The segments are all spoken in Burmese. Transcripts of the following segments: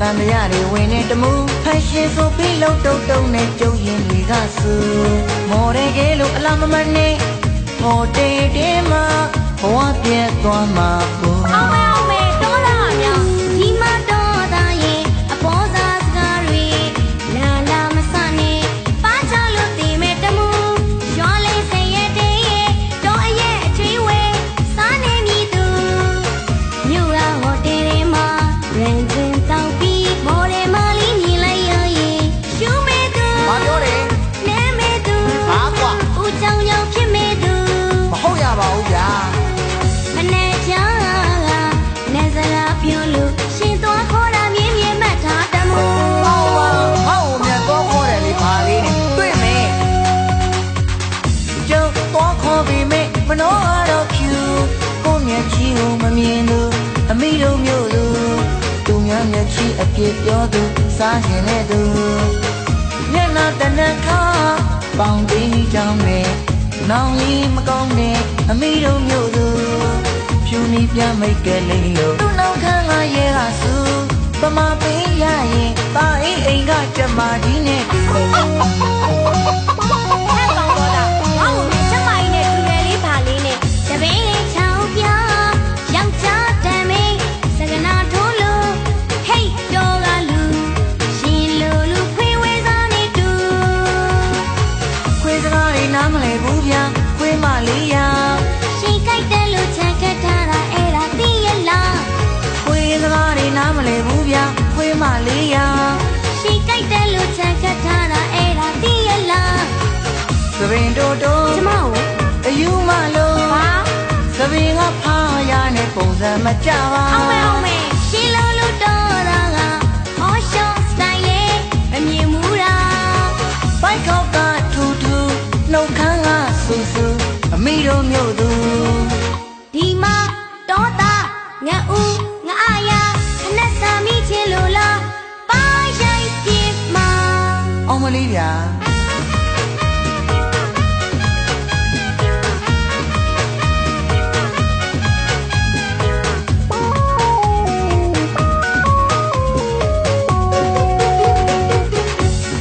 တန်တရားတွေဝင်နေတမူဖန်ရှင်ဆိုပြီးလုံးတုံတုံနဲ့ကျုံရင်တွေကဆူမော်ရဲကဲလို့အလားမမနဲ့ဟော်တေတေမှာဘဝပြတ်သွားမှာကို မမြင်သူအမိတို့မျိုးသူသူများမျက်ချီအပြစ်ပြောသူစားရှင်တဲ့သူမျက်နှာတနခါပေါင်ပြီးကြောင်းနဲ့နောင်လေးမကောင်းနဲ့အမိတို့မျိုးသူဖြူနီပြမိတ်ကလေးလို့သူ့နောက်ခန်းကရဲကဆူပမာပေးရရင်ပါအိမ်အိမ်ကကြက်မာကြီးနဲ့တူဟဲ့ကောင်တော့ ခွေးစကားတွေနားမလဲဘူးဗျာခွေးမလေးရရှင်ကြိုက်တယ်လို့ချက်ခတ်ထားတာအဲ့ဒါသိရလားခွေးစကားတွေနားမလဲဘူးဗျာခွေးမလေးရရှင်ကြိုက်တယ်လို့ချက်ခတ်ထားတာအဲ့ဒါသိရလားသပင်တိုးတိုးကျမကိုအယူမလို့ဘာသပင်ကဖားရတဲ့ပုံစံမကြပါအောင်မဲအောင်မဲ အောင်မလေးဗျာ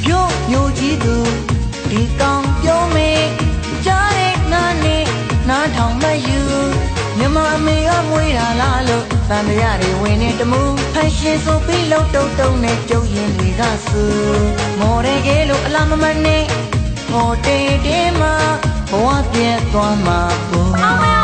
ပြို့မျိုးကြီးသူဒီကောင်ပြောမေးကြားတဲ့နာနဲ့နားထောင်မယူ မြမအမေကမွေးတာလားလို့တန်တရားတွေဝင်နေတမူဖန်ရှင်ဆိုပြီးလုံးတုံတုံနဲ့ကျုံရင်တွေကဆူမော်ရဲကဲလို့အလားမမနဲ့ဟော်တေတေမှာဘဝပြတ်သွားမှာဘူး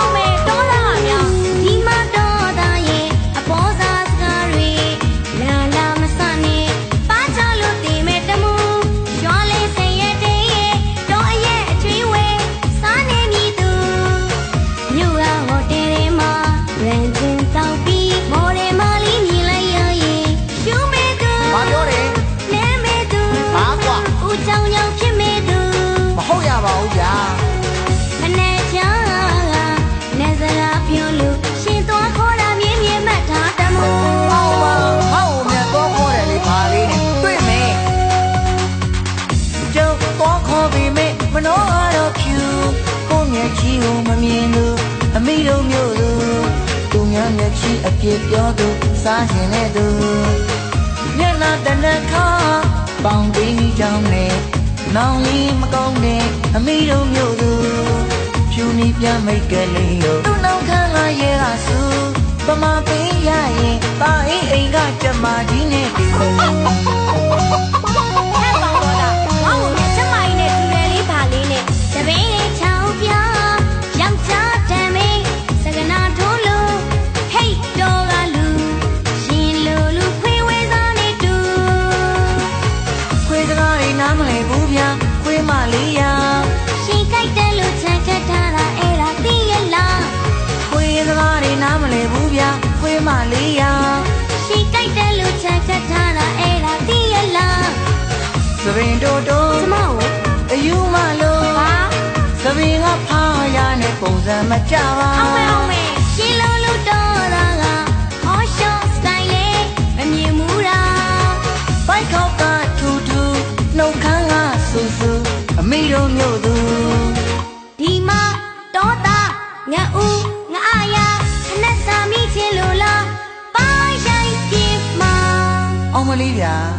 ကိုမျက်ချီကိုမမြင်သူအမိတို့မျိုးသူသူများမျက်ချီအပြစ်ပြောသူစားရှင်တဲ့သူမျက်နှာတနခါပေါင်ပြီးကြောင်းနဲ့နောင်လေးမကောင်းတဲ့အမိတို့မျိုးသူဖြူနီပြမိတ်ကလေးလို့သူ့နောက်ခန်းကရဲကဆူပမာပေးရရင်ပါအိမ်အိမ်ကကြက်မာကြီးနဲ့တူဟဲ့ကောင်တော့ လေးရရှင်ကြိုက်တယ်လို့ချက်ခတ်ထားတာအဲ့ဒါသိရလားသပင်တိုးတိုးကျမကိုအယူမလို့ဘာသပင်ကဖားရတဲ့ပုံစံမကြပါအောင်မဲအောင်မဲရှီ အာယာ